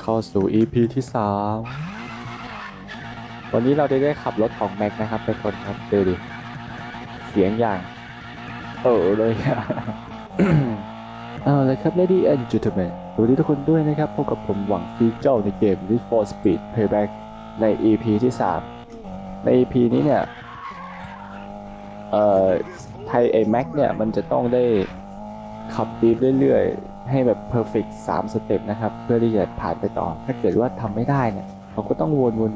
เข้าสู่ EP ที่สามวันนี้เราได้ได้ขับรถของแม็กนะครับทุกคนครับดูดิ เสียงอย่างเออเลยอะเอาเลยครับ Lady and Gentlemen สวัสดีทุกคนด้วยนะครับ พบกับผมหวังซีเจ้าในเกม Need for Speed Payback ใน EP ที่ 3 ใน EP นี้เนี่ย เอ่อ ไทยไอแม็กเนี่ย มันจะต้องได้ขับดีเรื่อยๆ ให้แบบ perfect 3สเต็ปนะครับ เพื่อที่จะผ่านไปต่อ ถ้าเกิดว่าทำไม่ได้เนี่ยผมก็ต้อง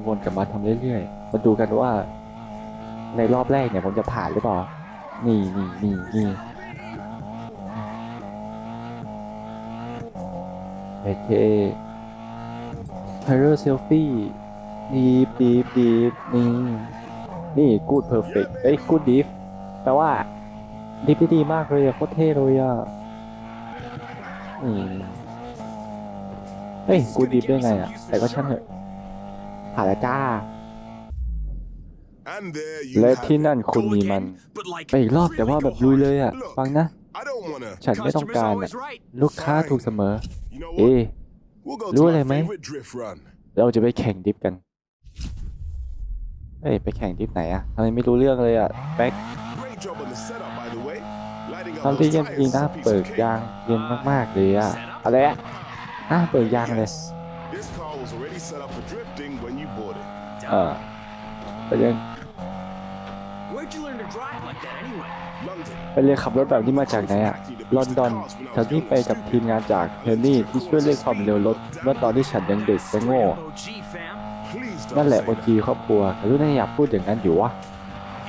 วนๆๆกลับมาทำเรื่อยๆ มาดูกันว่า ในรอบแรกเนี่ยผมจะผ่านหรือเปล่า นี่นี่นี่นี่โอเคไฮเ r อร์เซลฟี่ดีฟดีฟดีฟนี่ นี่กูดเพอร์เฟกเอ้ยกูดดีฟแปลว่า ดีฟด้ดีมากเลยอะโคตรเท่เลยอะ นี่เฮ้ย กูดดีฟได้ไงอะแต่ก็ช่างเถอะผ่านแล้วจ้า และและที่ที่นั่นั่นนคุคุณณมีมีมัมันน ไปอีกรอบแต่ว่าแบบลุยเลยอะฟังนะ ฉันไม่ต้องการอะลูกค้าถูกเสมอ เอ๊ะ รู้รู้อะอะไรไรไหไหม ม เราจะไปแข่งดิฟกันเฮ้ย ไปแข่งดิฟไหนอะทำไมไม่รู้เรื่องเลยอะแบ็ค ตอนที่เย็นจริงนะเปิดยางเย็นมากๆเลยอะอะไรอะอะเปิดยางเลยเออไปเรียน Where'd you learn to drive like that anyway? ไปเรียนขับรถแบบนี้มาจากไหนอะลอนดอนฉันนี่ไปกับทีมงานจากเฮนนี่ที่ช่วยเร่งความเร็วรถเมื่อตอนที่ฉันยังเด็กและโง่ OG fam. นั่นแหละบางทีครอบครัวแต่รู้นายอยากพูดอย่างนั้นอยู่วะ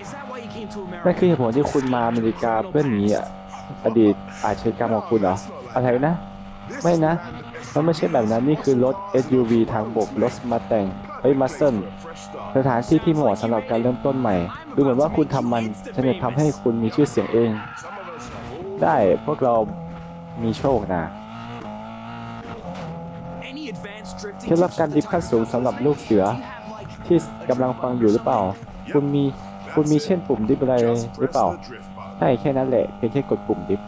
Is that why you came to นั่น America? คือเหตุผลที่คุณมาอเมริกาเพื่อหนีอะ อดีตอาชญากรรมของคุณเหรอ อะไรนะ ไม่นะ มันไม่ใช่แบบนั้น นี่คือรถ SUV ทางบก รถมาแต่ง เฮ้ยมาสเซนสถานที่ที่เหมาะสำหรับการเริ่มต้นใหม่ ดูเหมือนว่าคุณทำมันฉันจะทำให้คุณมีชื่อเสียงเอง ได้พวกเรามีโชคนะเคล็ดลับการดิฟขั้นสูงสำหรับลูกเสือ ที่กำลังฟังอยู่หรือเปล่า คุณมีคุณมีเช่นปุ่มดิฟอะไรหรือเปล่า ช่แค่นั้นแหละเพียงแค่กดปุ่มดิฟ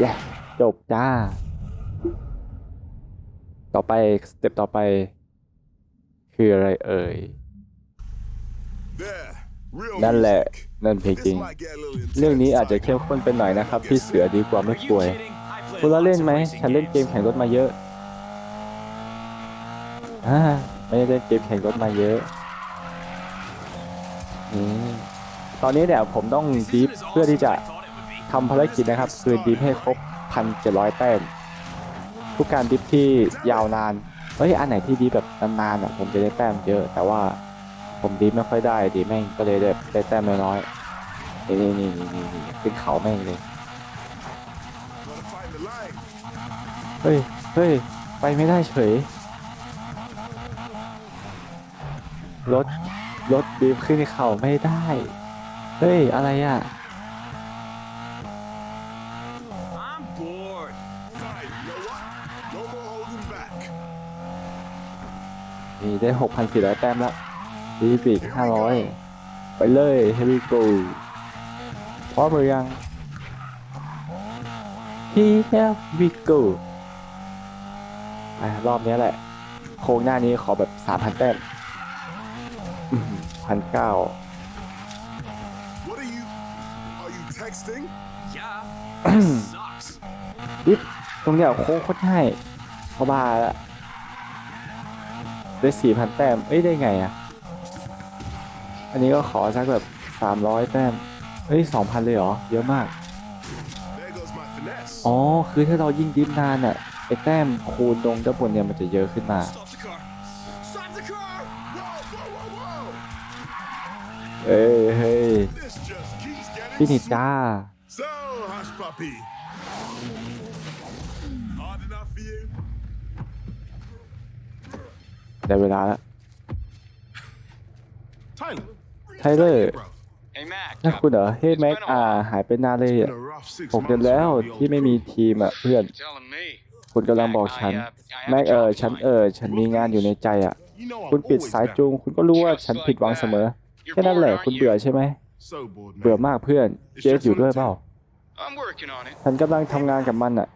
แย่จบจ้า ต่อไปสเต็ปต่อไป คืออะไรเอ่ย นั่นแหละ นั่นเพลงจริง เรื่เรื่อองงนี้นี้อาอาจจจะจะเข้เข้มมข้ข้นนไปหน่อยนะครับ พี่เสือดีกว่าไม่ป่วยคุณละเล่นไหม ฉันเล่นเกมแข่งรถมาเยอะอ่าไม่ได้เล่นเกมแข่งรถมาเยอะนี่ ตอนนี้เนี่ยผมต้องดีฟเพื่อที่จะทำภารกิจนะครับ คือดีฟให้ครบพันเจ็ดร้อยแต้มทุกการดิฟที่ยาวนานเฮ้ยอันไหนที่ดีฟแบบนานๆอะผมจะได้แต้มเยอะ แต่ว่าผมดีฟไม่ค่อยได้ดีแม่งก็เลยได้ได้แต้มน้อยๆนี่นี่นี่นี่นี่ขึ้นเขาแม่งเลยเฮ้ยเฮ้ยไปไม่ได้เฉยรถรถดีฟขึ้นเขาไม่ได้ เฮ้ย อะไรอะ I'm bored. นี่ได้ 6,400 แต้มแล้วดีปีก500 ไปเลย Here we go พร้อมหรือยัง Here we go ไปรอบนี้แหละ โค้งหน้านี้ขอแบบ 3,000 แต้มพันเก้า ดิฟตรงเนี้ยโค้งโคตรง่ายเพราะบ้าละได้4,000แต้ม เอ้ย ได้ไงอะอันนี้ก็ขอสักแบบ300แต้มเฮ้ย2,000เลยเหรอ เยอะมาก อ๋อ คือถ้าเรายิ่งดิฟนานอะไอ้แต้มคูณตรงด้านบนเนี่ยมันจะเยอะขึ้นมา Stop the car. Stop the car. เอ้ยเฮ้ย พี่นิดจ้า So, hush puppy. Hard enough for you? ได้เวลาแล้ว Tyler. ไทเลอร์ Hey Mac, นั่นคุณเหรอเฮ้ยแม็กอ่าหายไปนานเลย It's อะ been a rough six หกเดือนแล้ว months ที่ไม่มีทีมอะเพื่อน you're telling me. คุณกำลังบอกฉัน แม็กเออฉันเออฉันมีงานอยู่ในใจอะ You know I'm คุณปิด always สาย back. จูง คุณก็รู้ว่าฉันผิดหวังเสมอ You're แค่นั้นแหละ bored, คุณ aren't เบื่อ you? ใช่ไหม So bored, man. เบื่อมากเพื่อน เจสอยู่ด้วยเปล่า I'm working on it. ฉันกำลังทำงานกับมันอะ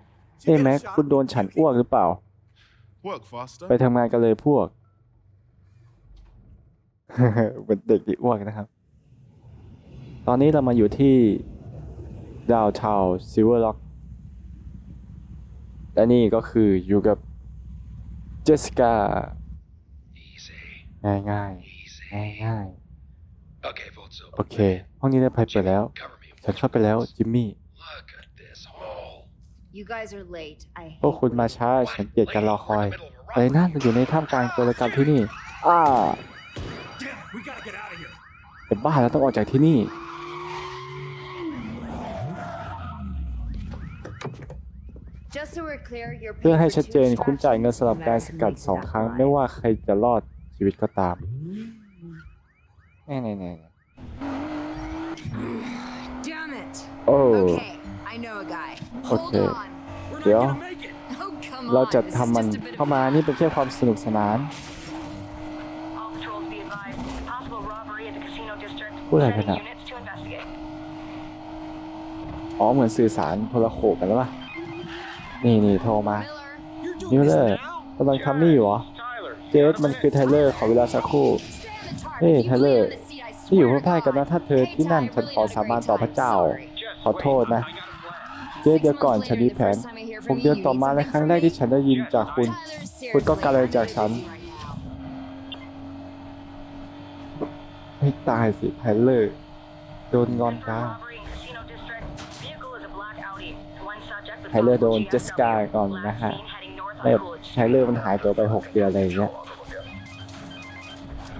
เอ้แม็กคุณโดนฉันอ้วกหรือเปล่า Work faster. ไปทำงานกันเลยพวกเหมือนเด็กที่อ้วกนะครับ ตอนนี้เรามาอยู่ที่ดาวทาวซิลเวอร์ล็อก และนี่ก็คืออยู่กับเจสสิก้า Easy, ง่ายง่าย easy. ง่ายง่าย Okay, Voltso. ๆ โอเค ห้องนี้ได้ไพ่เปิดแล้ว Cover me. ฉันเข้าไปแล้ว จิมมี่ Look at this hole. You guys are late. I พวก hate คุณมาช้า ฉันเกลียดการรอคอย อะไรนั่นอยู่ในท่ามกลางโจรกรรมที่นี่ อ้า Damn it, we gotta get out of here. เป็นบ้าแล้วต้องออกจากที่นี่ Just so we're clear, you're เพื่อ paying ให้ for ชัด two เจนคุณจ่ายเงิน extractions สำหรับ no การ matter ส who กัด makes สอง that ครั้ง buy. ไม่ว่าใครจะรอดชีวิตก็ตามแน่แโอ้ Okay, I know a guy. Hold Okay. on. We're not Yeah. gonna make it. Oh, come เรา on. จะ This is ทำมัน just a bit เข้า of มา fun. นี่เป็นแค่ความสนุกสนาน All patrols be advised. Possible robbery at the casino district. Ủa là thế Sending nào? units to investigate. อ๋อเหมือนสื่อสารโทรโขงกันแล้วป่ะ นี่นี่โทรมา Miller, You're นิว doing เลอ this ร์ now? กำลังทำนี่อยู่เหรอเจสมันคือไทเลอร์ขอเวลาสักครู่ stay on the target. เฮ้ย Keep ไทเลอ laying ร์ on the seat, I ที่อยู่ swear ข้าง to ๆกันนะ God. ถ้าเธอ Hey, ที่นั่น Ty, I ฉัน really ขอ had a สาบาน great ต่อพระ time. เจ้า Sorry. ขอโทษนะเจส Six เดี๋ยวก่อน months ฉัน later, มี the แผน first time I hear ห from ก you, เดือน you ต่อ need มาและ something ครั้งแรก from ที่ me? ฉันได้ยินจากคุณ Tyler, คุณต้องการอะไร seriously, จาก I'm ฉัน really busy right now. ไม่ตายสิไทเลอร์โดนงอน Confirmed จ้า robbery in casino district. Vehicle is a black Audi. One subject with ไทเลอร์โดน possible เจสกา GSW. ก่อน Last นะฮะ seen heading north on ไม่ Coolidge ไทเลอร์มันหายตัวไปหกเดือนอะไรอย่างเงี้ย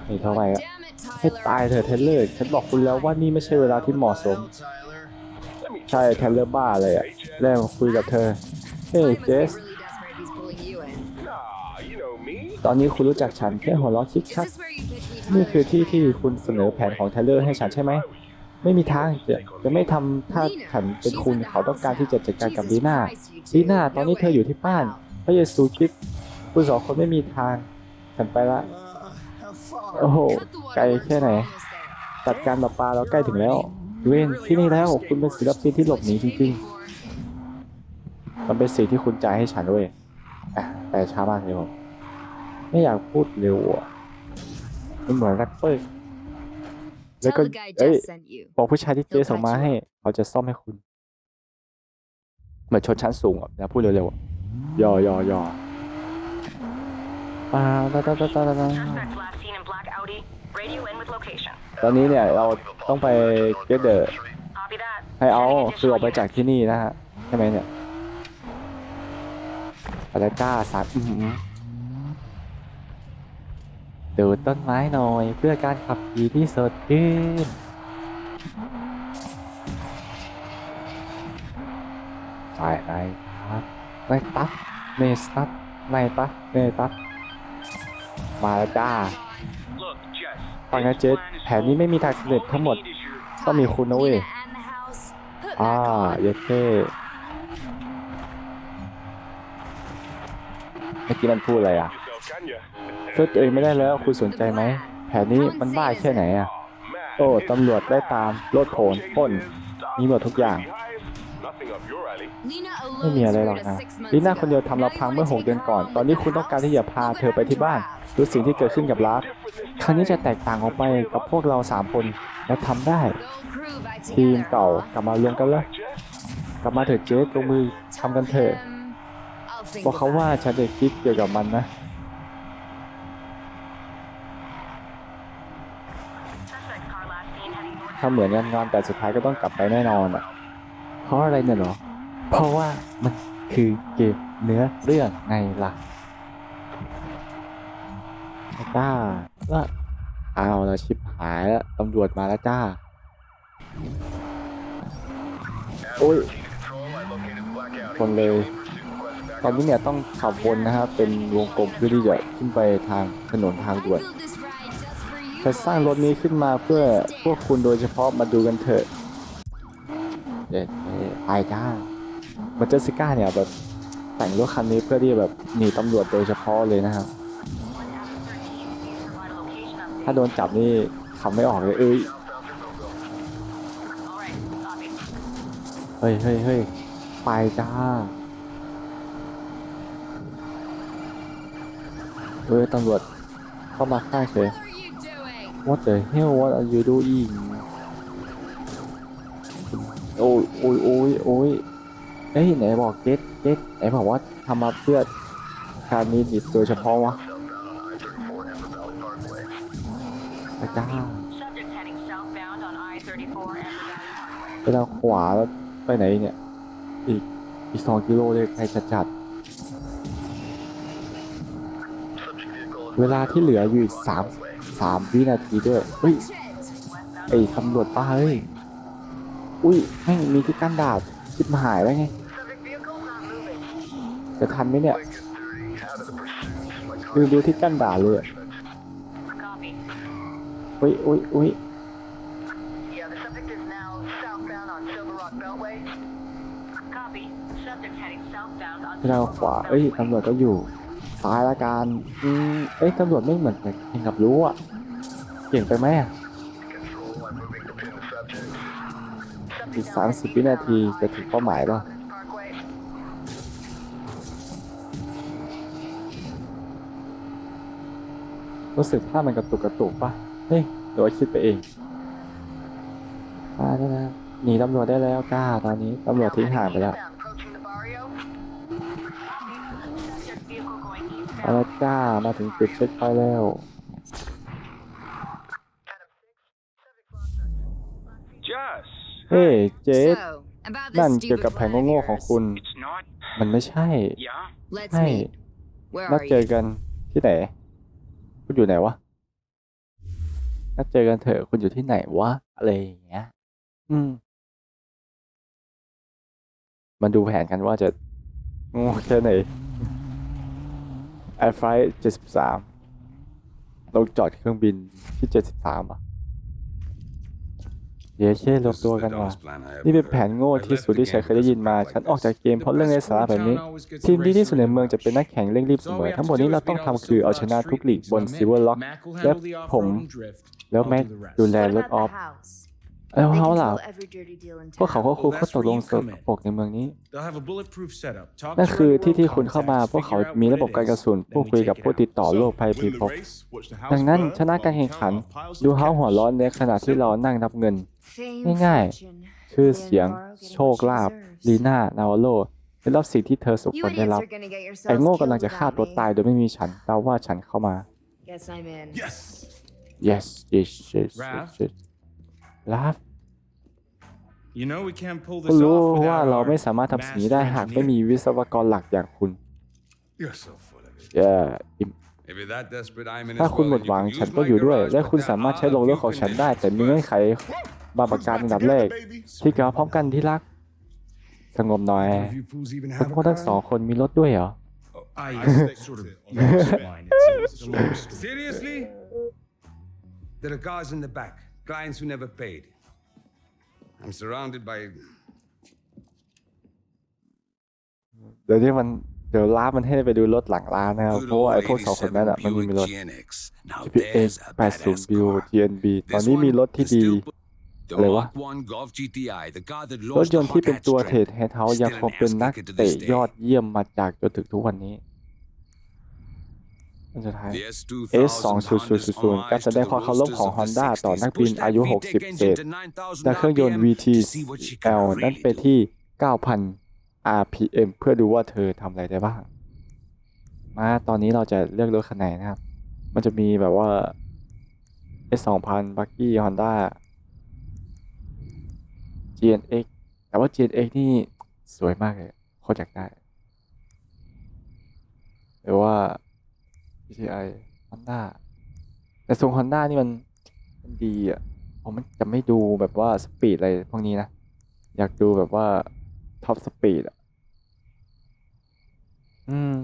นี่เท่าไหร่อะ Damn it, ให้ Tyler. ตายเถอะเทเลอร์ฉันบอกคุณแล้วว่านี่ไม่ใช่เวลาที่เหมาะสม ใช่เทเลอร์บ้าเลยอะแรกมาคุยกับเธอ เฮ้ย Ty must เจ be ส really desperate if he's pulling you in. Nah, you know me. ตอนนี้คุณรู้จักฉันแค่หัวเราะชิก Is ชัก this where you pitch me, นี่ Tyler? คือที่ที่คุณเสนอแผนของไทเลอร์ให้ฉันใช่ไหม ไม่มีทางจะจะไม่ทำถ้าฉันเป็นคุณเขาต้องการที่จะจัดการกับลีน่าลีน่าตอนนี้เธออยู่ที่บ้าน พระเยซูคริสต์คุณสองคนไม่มีทาง ฉันไปละ โอ้โห Cut the ไกล waterworks. แค่ไหน We're almost there. จัดการประปาเราใกล้ถึงแล้ว เวนที่นี่แล้วคุณเป็นศิลปินที่หลบหนีจริงๆ มันเป็นสิ่งที่คุณจ่ายให้ฉันด้วยอะแต่ช้ามากเลยผมไม่อยากพูดเร็วอะมันเหมือนแรปเปอร์แล้ว Tell ก็ the guy เอ้ย Jess sent you. บอกผู้ชายที่เจส่งมาให้ เขาจะซ่อมให้คุณ เหมือนชนชั้นสูงอะนะพูดเร็วๆอะยอยอยอปาตาตาตาตาตา Suspect last seen in black Audi. Radio in with location. ตอนนี้เนี่ยเราต้องไปเกเดอร์ Copy that. ให้เอา Sending คือออกไป additional จากที่นี่นะฮะใช่ไหมเนี่ยอะไรกล้าสัตว์อื้อหือดูต้นไม้หน่อยเพื่อการขับขี่ที่สดชื่นสายไหนครับในตัดเนสตัดในตัดเนตัดมาแล้วจ้า Look, Jess. ฟังนะเจส แผนนี้ไม่มีทางสำเร็จทั้งหมด ต้องมีคุณนะเว้ย Lena and the house. Put อ่า back on. เยดเท่เมื่อกี้มันพูดอะไรอะ Yourself, can ya? ช่วยตัวเองไม่ได้แล้วคุณสนใจไหม แผนนี้มันบ้าแค่ไหนอะ Man, โอ้ตำรวจได้ตามรถโผนปล้นมีหมดทุกอย่าง ไม่มีอะไรหรอกนะลีน่าคนเดียวทำเราพังเมื่อหกเดือนก่อน ตอนนี้คุณต้องการที่จะพาเธอไปที่บ้านดูสิ่งที่เกิดขึ้นกับลาฟครั้งนี้จะแตกต่างออกไปกับพวกเราสามคนเราทำได้ ทีมเก่ากลับมารวมกันแล้วกลับมาเถอะเจสลงมือทำกันเถอะบอกเขาว่าฉันจะคิดเกี่ยวกับมันนะถ้าเหมือนกันงอนแต่สุดท้ายก็ต้องกลับไปแน่นอนอะเพราะอะไรเนี่ยเหรอ เพราะว่ามันคือเกมเนื้อเรื่องไงล่ะจ้าว่าเอาเราชิปหายแล้วตำรวจมาแล้วจ้า โอ้ยคนเลยตอนนี้เนี่ยต้องขับวนนะครับ เป็นวงกลมเพื่อที่จะขึ้นไปทางถนนทาง I ด่วน built this ride just for you. จะสร้างรถนี้ขึ้นมาเพื่อพวกคุณโดยเฉพาะมาดูกันเถอะ เด็ดไปจ้า มาเจอซิก้าเนี่ยแบบแต่งรถคันนี้เพื่อที่แบบหนีตำรวจโดยเฉพาะเลยนะครับ Provide a location update. ถ้าโดนจับนี่ขับไม่ออกเลยเอ้ย All right, copy. เฮ้ยเฮ้ยเฮ้ยไปจ้า เฮ้ยตำรวจเข้ามาข้างเฉย What are you doing? What the hell what are you doing โอ้ยโอ้ยโอ้ยโอ้ย เฮ้ยไหนบอกเจ็ดเจ็ดไหนบอกว่าทำมาเพื่อการนี้ดิโดยเฉพาะวะพระเจ้าไปทางขวาแล้วไปไหนเนี่ย อีกอีกสองกิโลเลยใครจะจัด เวลาที่เหลืออยู่อีกสามสามวินาทีด้วยเฮ้ยไอ้ตำรวจป้าเฮ้ย อุ้ยแม่งมีที่กั้นดาบคิดมาหายแล้ไง จะทันไหมเนี่ยลืมดูที่กั้นด่าเลยอุ้ยอุ้ยอุ้ยเราขวาเอ้ยตำรวจก็อยู่ซ้ายละกันอืมเอ้ยตำรวจไม่เหมือนกับเก่งกับรู้อะเก่งไปไหมอะอีก30วินาทีจะถึงเป้าหมายป่ะ รู้สึกภาพมันกระตุกกระตุกป่ะเฮ้ยหรือว่าคิดไปเองมาได้แล้วหนีตำรวจได้แล้วกล้าตอนนี้ตำรวจทิ้งห่างไปแล้ว Approaching the barrio. Subject vehicle going เอาละ eastbound. จ้ามาถึงจุดเช็คพอยต์แล้ว Jess. เฮ้ยเจส So, about นั่น this เกี่ยวกับ stupid แผน plan of โง่ๆของ yours. คุณ It's not. มันไม่ใช่ Yeah? Let's ให้ meet. Where นัด are เจอ you? กันที่ไหน คุณอยู่ไหนวะนัดเจอกันเถอะคุณอยู่ที่ไหนวะอะไรอย่างเงี้ย อืมมาดูแผนกันว่าจะโง่แค่ไหน Air Flight 73ลงจอดเครื่องบินที่73อะ เดี๋ยวเช่รวมตัวกันว่ะนี่เป็นแผนโง่ที่สุดที่ฉันเคยได้ยินมา ฉันออกจากเกมเพราะเรื่องไร้สาระแบบนี้ ทีมดีที่สุดในเมืองจะเป็นนักแข่งเร่งรีบเสมอ ทั้งหมดนี้เราต้องทำคือเอาชนะทุกลีกบน Silver Lock และผม แล้วแม็กดูแล What รถ about ออฟ the house? แล้ว They เขาล่ะ control every dirty deal in พวกเขา town. ก็คุก Well, เขา that's ตกลง where ส you ก come in. ปรกในเมืองนี้ They'll have a bulletproof setup. Talk นั่น to คือ your ที่ที่ road คุณเข้ามา contacts, พวกเขา figure out มี what ระบบ it การกระ is, สุน then พูด we คุย take กับ it ผู้ out. ติดต่อโรคภัย Win พิ the ภพ race, watch the house ดังนั้น burn, ชนะการแข่งขัน ดูเขาหัวร้อนในขณะที่เรานั่งนับเงิน Fame, ง่าย fortune, ๆชื่อเสียง Leonardo getting โช what ค she ลาภ deserves. ลีน่านาวาโลได้รับสิ่งที่เธอสม You ควรได้ idiots รับ are gonna get ไอ้ yourselves โง่ killed กำลังจะฆ่า without ตัว me. ตายโดยไม่มีฉันแต่ว่าฉันเข้ามา Guess I'm in. Yes. yes yes yes Raph? yes ลาฟ You know we can't pull คุณ this รู้ off ว่า without เรา our ไม่สามารถทำสิ่งนี้ได้ master หากไม่มี engineer. วิศวกรหลักอย่างคุณ You're so full of it. เย่อิม If you're that desperate, I'm in ถ้า as คุณ well, หมด and ห you วัง can ฉัน use ก็ my อยู่ด้วย garage, และ but คุณ there สามารถ are ใช้ลง a ร few ถของฉันได้ แต่มี conditions เงื่อนไข first. บางประการอันดับแรกที่กล่าวพร้อมกันที่รัก สงบหน่อย None of you fools even คุณ have พวก a ทั้งสอง car? คนมีรถด้วยเหรอ I I sort of stick lost to it. mine. It's a long story. Seriously? There are cars in the back, clients who never paid. I'm surrounded by เดี๋ยวนี้มันเดี๋ยวร้านมันให้ไปดูรถหลังร้านนะครับ good เพราะว่า old ไอ้พวกสองคนนั้นอะ87มันมี Buick รถ GNX. Now GPX there's a 80 badass Bio car. TNB ตอน This นี้มี one รถที่ is ดี still The อะไรวะ Mark 1 Golf GTI, the car that รถ launched ย the นต์ที่ hot เป็น hatch ตัวเทรด trend. เฮดเฮาส์ยังคงเป็นนักเตะยอดเยี่ยมมาจากจนถึงทุกวันนี้อันสุดท้าย The S2000 S 2000การแสดงความเคารพของ Honda ต่อนักบินอายุ 60 เศษและเครื่องยนต์ VTL นั้นเป็นที่ 9,000 RPM เพื่อดูว่าเธอทำอะไรได้บ้าง มาตอนนี้เราจะเลือกรถคันไหนนะครับ มันจะมีแบบว่า S 2000 Buggy Honda GNX แต่ว่า GNX นี่สวยมากเลยโคตรอยากได้ หรือว่า GTI Honda แต่ทรง Honda นี่มันมันดีอะผมมันจะไม่ดูแบบว่าสปีดอะไรพวกนี้นะ อยากดูแบบว่าท็อปสปีดอะ อืม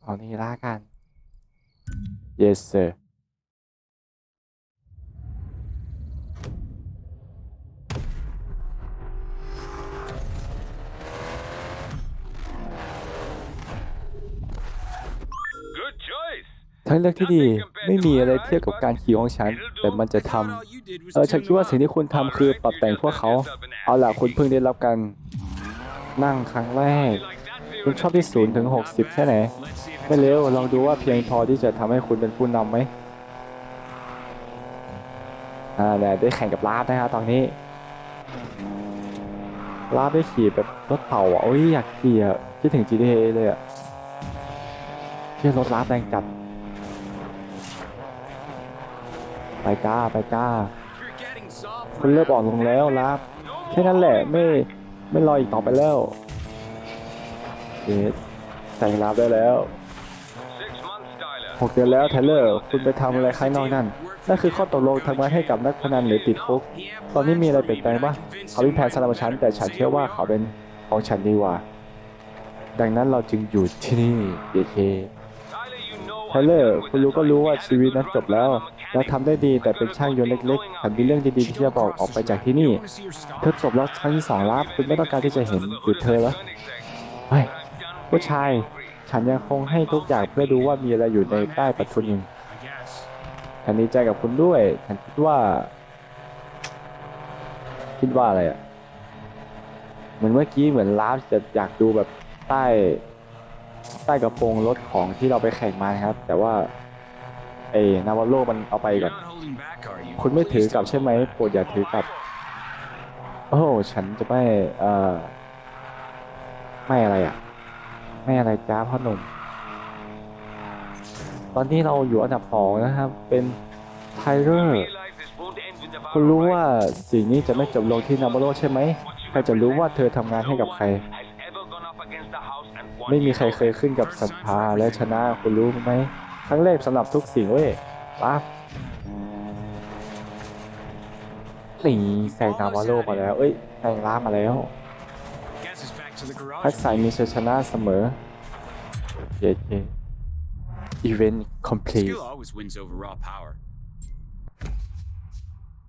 เอานี่ละกัน yes sir ทางเลือกที่ดีไม่มีอะไรเทียบกับการขี่ของฉัน แต่มันจะทำเออฉันคิดว่าสิ่งที่คุณทำคือปรับแต่งพวกเขา เอาล่ะคุณเพิ่งได้รับการนั่งครั้งแรก คุณชอบที่ศูนย์ถึงหกสิบแค่ไหน ไม่เร็วลองดูว่าเพียงพอที่จะทำให้คุณเป็นผู้นำไหมอ่าเนี่ยได้แข่งกับลาบนะฮะตอนนี้ลาบได้ขี่แบบรถเต่าอะโอ้ยอยากขี่อะคิดถึง GTA เลยอะเที่รถลาบแรงจัด ไปก้าไปก้าคุณเริ่มอ่อนลงแล้วลาบแค่นั้นแหละไม่ไม่รออีกต่อไปแล้วเอ๊ะใส่ลาบได้แล้วหกเดือนแล้วไทเลอร์คุณไปทำอะไรข้างนอกนั่นนั่นคือข้อตกลงทำงานให้กับนักพนันหรือติดคุก ตอนนี้มีอะไรเปลี่ยนแปลงปะเขามีแผนสำหรับฉันแต่ฉันเชื่อว่าเขาเป็นของฉันดีกว่า ดังนั้นเราจึงอยู่ที่นี่เอเค Tyler, you know ไทเลอร์คุณรู้ก็รู้ว่าชีวิตนั้นจบแล้ว เราทำได้ดีแต่เป็นช่างยนต์เล็กๆฉันมีเรื่องดีๆที่จะบอกออกไปจากที่นี่ เธอจบแล้วครั้งที่สองแล้วคุณไม่ต้องการที่จะเห็นหรือเธอแล้วเฮ้ยผู้ชาย ฉันยังคงให้ทุกอย่างเพื่อดูว่ามีอะไรอยู่ในใต้ประทุนยังฉันดีใจกับคุณด้วย ฉันคิดว่า คิดว่าอะไรอะเหมือนเมื่อกี้เหมือนลาฟจะอยากดูแบบใต้ ใต้กระโปรงรถของที่เราไปแข่งมาครับ แต่ว่า ไอ้นาวาโลมันเอาไปก่อน คุณไม่ถือกลับใช่ไหมโปรดอย่าถือกลับ โอ้ฉันจะไม่เอ่อไม่อะไรอะ ไม่อะไรจ้าพ่อหนุ่ม ตอนนี้เราอยู่อันดับสองนะครับ เป็นไทเลอร์คุณรู้ว่าสิ่งนี้จะไม่จบลงที่นาโมโรใช่ไหมใครจะรู้ว่าเธอทำงานให้กับใคร ไม่มีใครเคยขึ้นกับศรัทธาและชนะคุณรู้ไหม ครั้งแรกสำหรับทุกสิ่งเว้ยปั๊บตีใส่นาวาโลมาแล้ว เอ้ยใส่ล่ามาแล้วพักสายมีชัยชนะเสมอเย้เย้ Event complete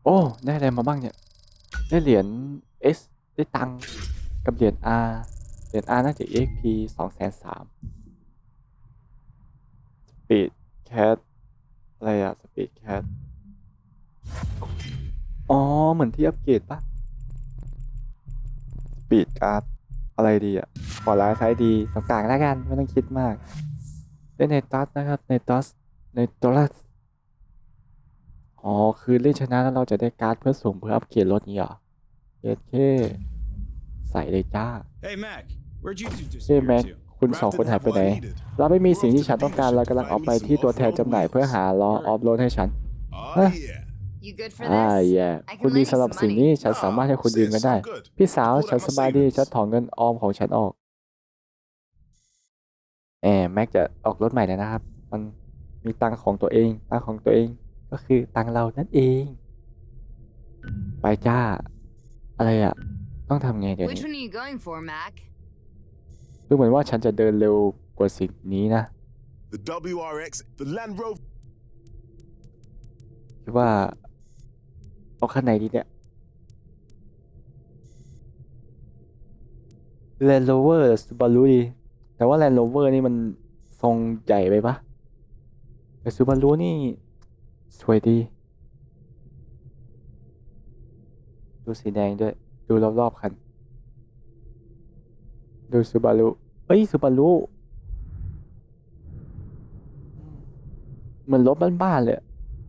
โอ้ ได้อะไรมาบ้างเนี่ย ได้เหรียญ S ได้ตังกับเหรียญ R เหรียญ R น่าจะ EXP 2 3 0 0 0 ปีดแคทอะไรอะสปีดแคทอ๋อ เหมือนที่อัปเกรดปะสปีดการ์ดอะไรดีอะขอร้ายใช้ดีสกางแล้วกัน ไม่ต้องคิดมากเล่นในตัสนะครับ ในตัสในตัวลัสอ๋อ คือเล่นชนะแล้วเราจะได้การ์ดเพื่อส่งเพื่ออัปเกรดรถนี้เหรอเอเคใส่เลยจ้าเฮ้แมค คุณสองคนหายไปไหน เราไม่มีสิ่งที่ฉันต้องการ เรากำลังเอาไปที่ตัวแทนจำหน่ายเพื่อหาล้อออฟโรดให้ฉัน Oh, yeah. You good for อ่า this? แย่ I can คุณดี lend you สำหรับ some สิ่ง money. นี้ ฉันสามารถให้คุณยืมกันได้ Oh, so good. พี่สาว Pull out ฉัน my สบายดี savings. ฉันถอนเงินออมของฉันออกแอมแม็กจะออกรถใหม่แล้วนะครับ มันมีตังค์ของตัวเอง ตังค์ของตัวเอง ก็คือตังค์เรานั่นเอง ไปจ้า อะไรอะ ต้องทำไงเดี๋ยว Which นี้ one are you going for, Mac? ดูเหมือนว่าฉันจะเดินเร็วกว่าสิ่งนี้นะ The WRX, the Land Rover. คิดว่าเอาคันไหนดีเนี่ย Land Rover Subaru ดีแต่ว่า Land Rover นี่มันทรงใหญ่ไปปะแต่ Subaru นี่สวยดี ดูสีแดงด้วย ดูรอบๆคัน ดู Subaru เอ้ย Subaru เหมือนรถบ้านๆเลย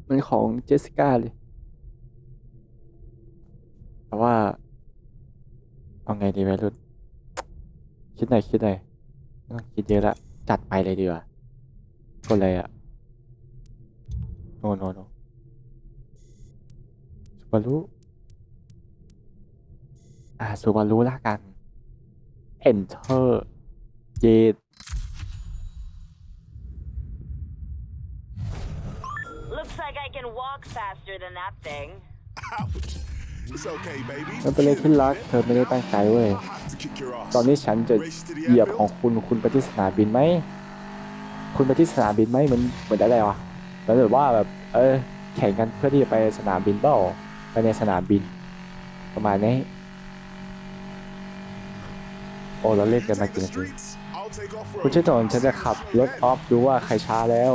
เหมือนของเจสสิก้าเลย แต่ว่า เอาไงดีวัยรุ่นคิดหน่อยคิดหน่อยไม่ต้องคิดเยอะละ จัดไปเลยดีกว่ากดเลยอะโนโนโนซูบารุอ่าซูบารุละกัน enter เย Looks like I can walk faster than that thing. Ouch. It's okay, baby. มันเป็นเรื่องที่รักเธอไม่ได้ตั้งใจเว้ย I have to kick your ass. ตอนนี้ฉันจะเหยียบของคุณคุณไปที่สนามบินไหม คุณไปที่สนามบินไหมเหมือนเหมือนอะไรวะเหมือนแบบว่าแบบ เออ แข่งกันเพื่อที่จะไปสนามบินเปล่าไปในสนามบิน ประมาณนี้ โอ้เราเล่นกันมากี่นาทีคุณ road. ชิโตนฉันจะขับรถออฟดูว่าใครช้าแล้ว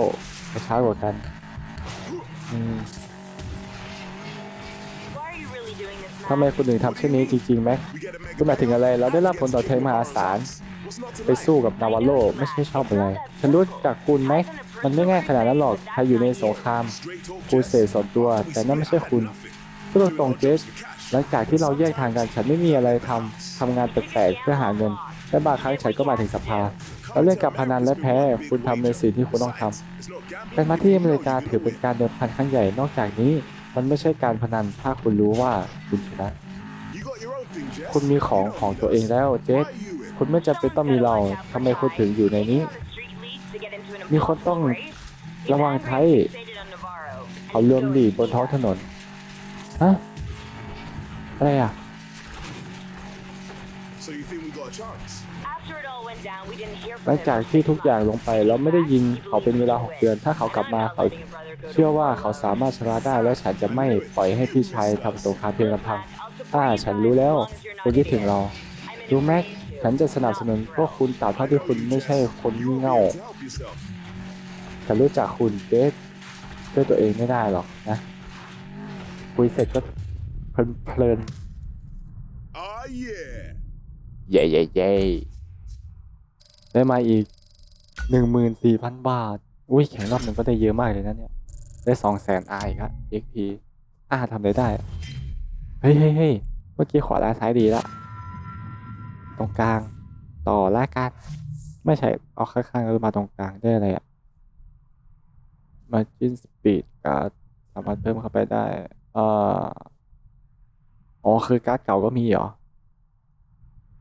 ใครช้ากว่ากันทำไมคุณถึงทำเช่นนี้จริงๆแม็ก We get a mega คุณหมายถึงอะไร เราได้รับผลตอบแทนมหาศาล ไปสู้กับนาวาโลไม่ใช่ชอบอะไร ฉันรู้จักคุณไหม มันไม่ง่ายขนาดนั้นหรอกใครอยู่ในสงคราม คุณเสกส่วนตัว แต่นั่นไม่ใช่คุณพูดตรงเจส หลังจากที่เราแยกทางกันฉันไม่มีอะไรทำทำงานแปลกๆเพื่อหาเงิน และบางครั้งฉันก็มาถึงสภาแล้วเล่นกับพนันและแพ้ คุณทำในสิ่งที่คุณต้องทำ It's not gambling. การมาที่อเมริกาถือเป็นการเดิมพันครั้งใหญ่ นอกจากนี้ มันไม่ใช่การพนันถ้าคุณรู้ว่าคุณชนะ คุณมีของของตัวเองแล้วเจสคุณไม่จำเป็นต้องมีเราทำไมคุณถึงอยู่ในนี้ มีคนต้องระวังไทยเขาเลื่อมหลีบบนท้องถนนฮะ อะไรอะ So you think we got a chance? หลังจากที่ทุกอย่างลงไปแล้วไม่ได้ยิงเขาเป็นเวลา 6 เดือน ถ้าเขากลับมาเขาเชื่อว่าเขาสามารถชนะได้และฉันจะไม่ปล่อยให้พี่ชายทำสงครามเพียงลำพังถ้าฉันรู้แล้วคุณคิดถึงเรารู้ไหมฉันจะสนับสนุนพวกคุณตราบเท่าที่คุณไม่ใช่คนงี่เง่า To help yourself. ฉันรู้จักคุณเจสด้วยตัวเองไม่ได้หรอกนะ คุยเสร็จก็ เพลินเพลิน Ah, yeah. เย่เย่เย่ได้มาอีกหนึ่งหมื่นสี่พันบาท อุ้ยแข่งรอบหนึ่งก็ได้เยอะมากเลยนะเนี่ย ได้สองแสนอาอีกครับ XP อ่าทำอะไรได้อะเฮ้ยเฮ้ยเฮ้ยเมื่อกี้ขวาล่างซ้ายดีละ ตรงกลาง ต่อล่ากัน ไม่ใช่เอาข้างๆแล้วมาตรงกลางได้อะไรอะ Margin Speed การ์ดสามารถเพิ่มเข้าไปได้ เอ่อ อ๋อคือการ์ดเก่าก็มีเหรอ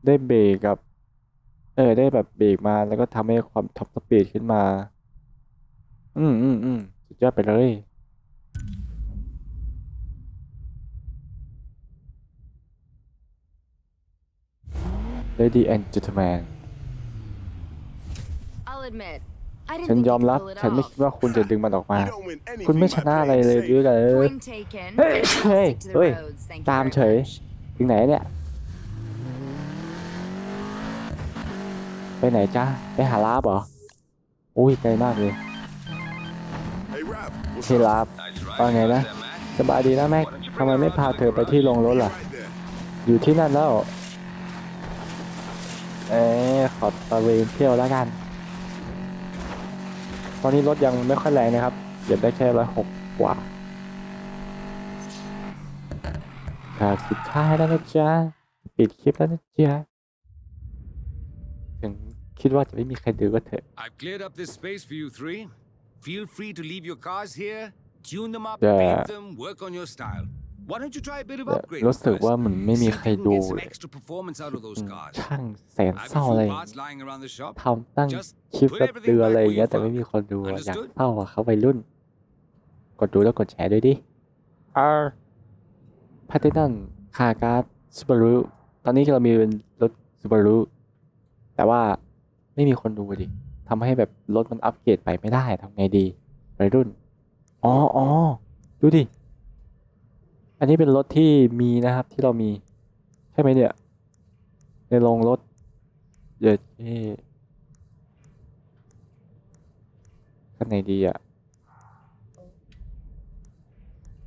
ได้เบรกกับ เออ ได้แบบเบรกมาแล้วก็ทำให้ความท็อปสปีดขึ้นมา อืมอืมอืมสุดยอดไปเลย Lady and gentlemen I'll admit, I didn't ฉัน think ย you อม could รับ pull it ฉันไม่ off. คิดว่าคุณจะดึงมันออกมา You don't win anything คุณไม่ช by นะอะไร playing เลย safe. ด้วยเลย Point taken. เฮ้ย Stick เฮ้ย to the เฮ้ย roads, thank you ตาม very เฉย much. ถึงไหนเนี่ย ไปไหนจ้าไปหาลาบเหรอ อุ้ยไกลมากเลย Hey, Rav. What's ที่ up? ลาบ Nice ว่าไง ride นะ there, Mac. สบายดีนะแม็กทำไมไม่พาเธอไปที่โรงรถล่ะ Right there. อยู่ที่นั่นแล้ว เอ๊ะขอตะเวนเที่ยวแล้วกัน ตอนนี้รถยังไม่ค่อยแรงนะครับเหยียบได้แค่ร้อยหกกว่าครับสุดท้ายแล้วนะจ๊ะปิดคลิปแล้วนะจ๊ะถึงคิดว่าจะไม่มีใครดูก็เถอะ I've cleared up this space for you three. Feel free to leave your cars here, tune them up, Yeah. paint them, work on your style. Why don't you try a bit of แต่ upgrade? รู้สึกว่ามันไม่มีใครดู get some เลย extra performance out of อื those ม cars. ช่างแสน I've เศร้า a อะไร few อย่าง parts lying around the shop. ทำตั้ง Just คลิป put แบบ everything เดือน back อะไรอย่าง where เงี้ย you แต่ไม่ found มีคนดูอะ Understood? อยากเศร้าอะเขาวัยรุ่น กดดูแล้วกดแชร์ด้วยดิ R พาเทนันคาการ์ดซูบารุตอนนี้เรามีเป็นรถซูบารุแต่ว่าไม่มีคนดูดิทำให้แบบรถมันอัปเกรดไปไม่ได้ทำไงดีวัยรุ่นอ๋ออ๋อดูดิ อันนี้เป็นรถที่มีนะครับที่เรามี ใช่ไหมเนี่ย ในโรงรถเยอะเท่ขั้นไหนดีอะ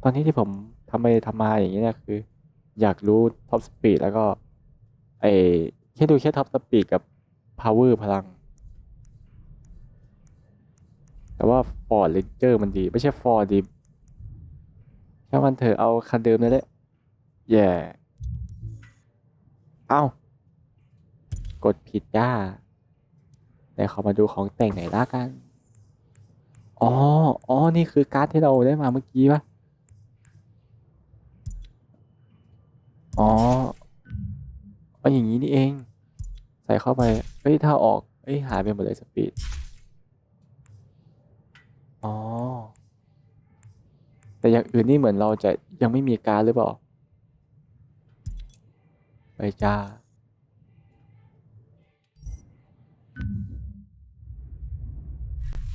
ตอนนี้ที่ผมทำไปทำมาอย่างนี้เนี่ยคือ อยากรู้ท็อปสปีดแล้วก็ไอแค่ดูแค่ท็อปสปีดกับพาวเวอร์พลัง แต่ว่า Ford Ranger มันดี ไม่ใช่ Ford ดี แค่มันเถอะเอาคันเดิมนั่นแหละแย่เอ้ากดผิดจ้าเดี๋ยวเขามาดูของแต่งไหนละกัน อ๋อ อ๋อ นี่คือการ์ดที่เราได้มาเมื่อกี้ปะอ๋อเอาอย่างนี้นี่เอง ใส่เข้าไป เฮ้ย ถ้าออก เฮ้ย หายไปหมดเลยสปีด อ๋อ แต่อย่างอื่นนี่เหมือนเราจะยังไม่มีการหรือเปล่า ไปจ้า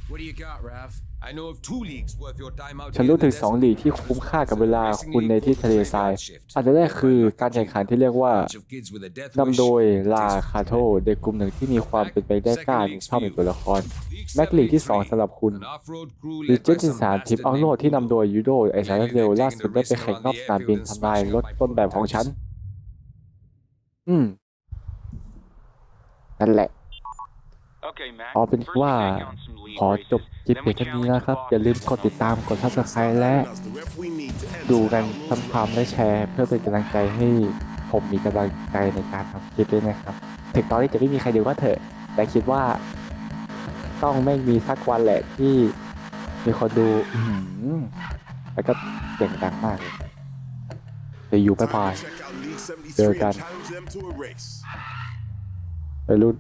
What do you got, Rav? I know of two leagues worth your time out ฉัน here รู้ in ถึ the งสอง desert. ลีกที่คุ้มค่ากับเวลาคุณในที่ทะเลทรายอันดับแรกคือการแข่งขันที่เรียกว่า Bunch of kids with a death นำโดย wish. ลาคาโทเด็กกลุ่มหนึ่งที่มีความเป็นไปได้กล้าชอบเป็นตัวละครแม็กลีกที่สองสำหรับคุณ An off-road crew หรือ led เจ็ by ตที่ some สามทีม bastard ออโร named ที่นำโดย Udo. ยูโดไอสายเร็วล่าสุดได้ไปแข่งนอกสนามบินทำลายรถต้นแบบของฉัน อืมนั่นแหละ Okay, Mac. เอาเป็น First you ว่า take on some lead ขอจบ races, คลิป then เพีย we งเท่านี้ challenge นะครับ the อย่าลืม bosses กดติดตามกด subscribe และ That's the ref we need to end ดู this กัน battle. ทำความและแชร์เพื่อเป็นกำลังใจให้ผมมีกำลังใจในการทำคลิปด้วยนะครับ ถึงตอนนี้จะไม่มีใครดูก็เถอะ แต่คิดว่า ต้องไม่มีสักวันแหละที่มีคนดูอือหือแล้วก็เสียงดังมากเลยเดี๋ยวอยู่บ๊าย Time บาย to check out League 73 Good and God. challenge them to a race. ไปรุ่น